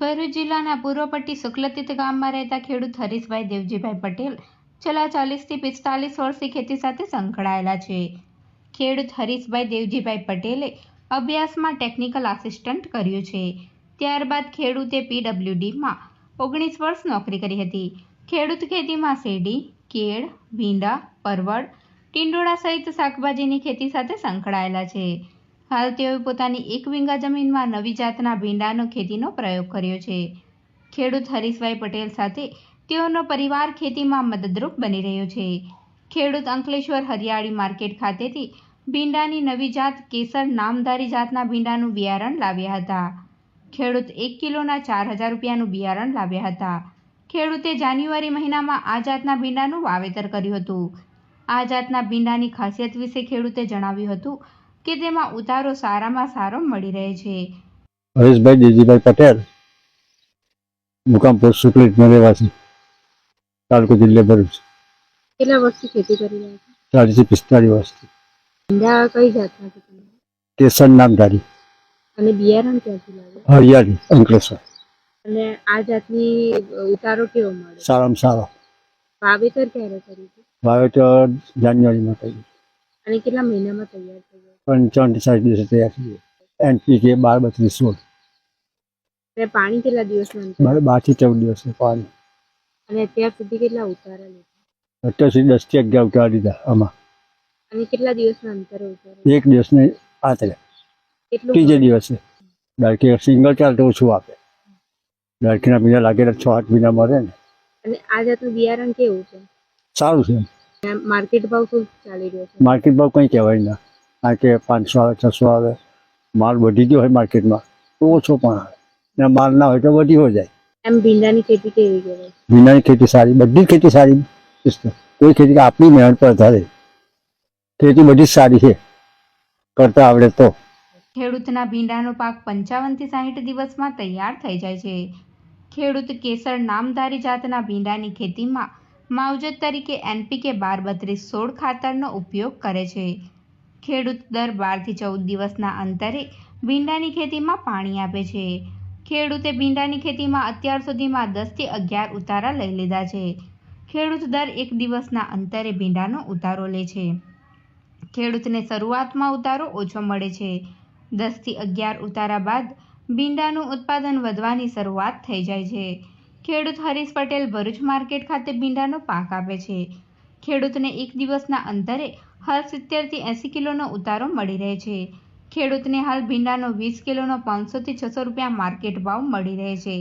ભરૂચ જિલ્લાના પૂર્વ પટ્ટી શુક્લતીર્થ ગામમાં રહેતા ખેડૂત હરીશભાઈ દેવજીભાઈ પટેલ છેલ્લા ચાલીસથી પિસ્તાલીસ વર્ષથી ખેતી સાથે સંકળાયેલા છે. ખેડૂત હરીશભાઈ દેવજીભાઈ પટેલે અભ્યાસમાં ટેકનિકલ આસિસ્ટન્ટ કર્યું છે. ત્યારબાદ ખેડૂતે પીડબ્લ્યુડીમાં ઓગણીસ વર્ષ નોકરી કરી હતી. ખેડૂત ખેતીમાં શેરડી, કેળ, ભીંડા, પરવળ, ટીંડોળા સહિત શાકભાજીની ખેતી સાથે સંકળાયેલા છે. હાલ તેઓએ પોતાની એક વીંગા જમીનમાં નવી જાતના ભીંડાનો ખેતીનો પ્રયોગ કર્યો છે. ખેડૂત હરીશભાઈ પટેલ સાથે તેઓનો પરિવાર ખેતીમાં મદદરૂપ બની રહ્યો છે. ખેડૂત અંકલેશ્વર હરિયાળી માર્કેટ ખાતેથી ભીંડાની નવી જાત કેસર નામધારી જાતના ભીંડાનું બિયારણ લાવ્યા હતા. ખેડૂત એક કિલોના ચાર હજાર રૂપિયાનું બિયારણ લાવ્યા હતા. ખેડૂતે જાન્યુઆરી મહિનામાં આ જાતના ભીંડાનું વાવેતર કર્યું હતું. આ જાતના ભીંડાની ખાસિયત વિશે ખેડૂતે જણાવ્યું હતું કે તેમાં ઉતારો સારામાં સારો મળી રહે છે. હરેશભાઈ દેજીભાઈ પટેલ મુકામપુર પોસ્ટ સુકલેટમાં રહેવાસી તાલુકો જિલ્લા ભરૂચ. કેટલા વર્ષથી ખેતી કરી રહ્યા છો? ચાલીસથી પિસ્તાળીસ વર્ષથી. ભીંડા કઈ જાતના છે કેસર નામધારી. અને બિયારણ ક્યાંથી લાવ્યું હરિયાળી અંકલેશ્વર. અને આ જાતની ઉતારો કેવો મળે? સારામાં સારો. વાવેતર ક્યારે કર્યું વાવેતર જાન્યુઆરીમાં કર્યું અને કેટલા મહિનામાં તૈયાર થઈ ગયું પંચાવન સાઠ દિવસે તૈયાર થઈ ગયું એનપીકે બાર બત્રીસ સોળ પાણી કેટલા દિવસમાં બારથી ચૌદ દિવસ પાણી. અને અત્યાર સુધી કેટલા ઉતારા લીધા? અત્યાર સુધી દસથી અગિયાર ઉતારી દીધા આમાં. અને કેટલા દિવસના અંતરે ઉતારા? એક દિવસને આતરે. ત્રીજે દિવસે. ડાળકી સિંગલ ચાલ તો ઓછું આપે. ડાળકીના બીજા લાગેલા છ આઠ મહિના મળે ને. અને આ જાતનું બિયારણ કેવું છે? સારું છે માર્કેટ ભાવ શું ચાલી રહ્યો છે? માર્કેટ ભાવ કંઈ કહેવાય ના. કારણ કે પાંચસો આવે છસો આવે માલ વધી ગયો હોય માર્કેટમાં તો ઓછો પણ આવે. ને માલ ના હોય તો વધી હો જાય. એમ ભીંડાની ખેતી કેવી કહેવાય ભીંડાની ખેતી સારી બધી ખેતી સારી. કોઈ ખેતી આપણી મહેનત પર આધારે ખેતી બધી જ સારી છે. કરતા આવડે તો. ખેડૂતના ભીંડાનો પાક પંચાવનથી સાહીઠ દિવસમાં તૈયાર થઈ જાય છે. ખેડૂત કેસર નામધારી જાતના ભીંડાની ખેતીમાં માવજત તરીકે એનપીકે બાર બત્રીસ સોળ ખાતરનો ઉપયોગ કરે છે. ખેડૂત દર બારથી ચૌદ દિવસના અંતરે ભીંડાની ખેતીમાં પાણી આપે છે. ખેડૂતે ભીંડાની ખેતીમાં અત્યાર સુધીમાં દસથી અગિયાર ઉતારા લઈ લીધા છે. ખેડૂત દર એક દિવસના અંતરે ભીંડાનો ઉતારો લે છે. ખેડૂતને શરૂઆતમાં ઉતારો ઓછો મળે છે. દસથી અગિયાર ઉતારા બાદ ભીંડાનું ઉત્પાદન વધવાની શરૂઆત થઈ જાય છે. ખેડૂત હરીશ પટેલ ભરૂચ માર્કેટ ખાતે ભીંડાનો પાક આપે છે. ખેડૂતને એક દિવસના અંતરે હાલ સિત્તેરથી એંસી કિલોનો ઉતારો મળી રહે છે. ખેડૂતને હાલ ભીંડાનો વીસ કિલોનો પાંચસોથી છસો રૂપિયા માર્કેટ ભાવ મળી રહે છે.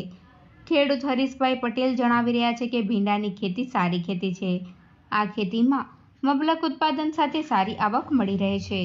ખેડૂત હરીશભાઈ પટેલ જણાવી રહ્યા છે કે ભીંડાની ખેતી સારી ખેતી છે. આ ખેતીમાં મબલક ઉત્પાદન સાથે સારી આવક મળી રહે છે.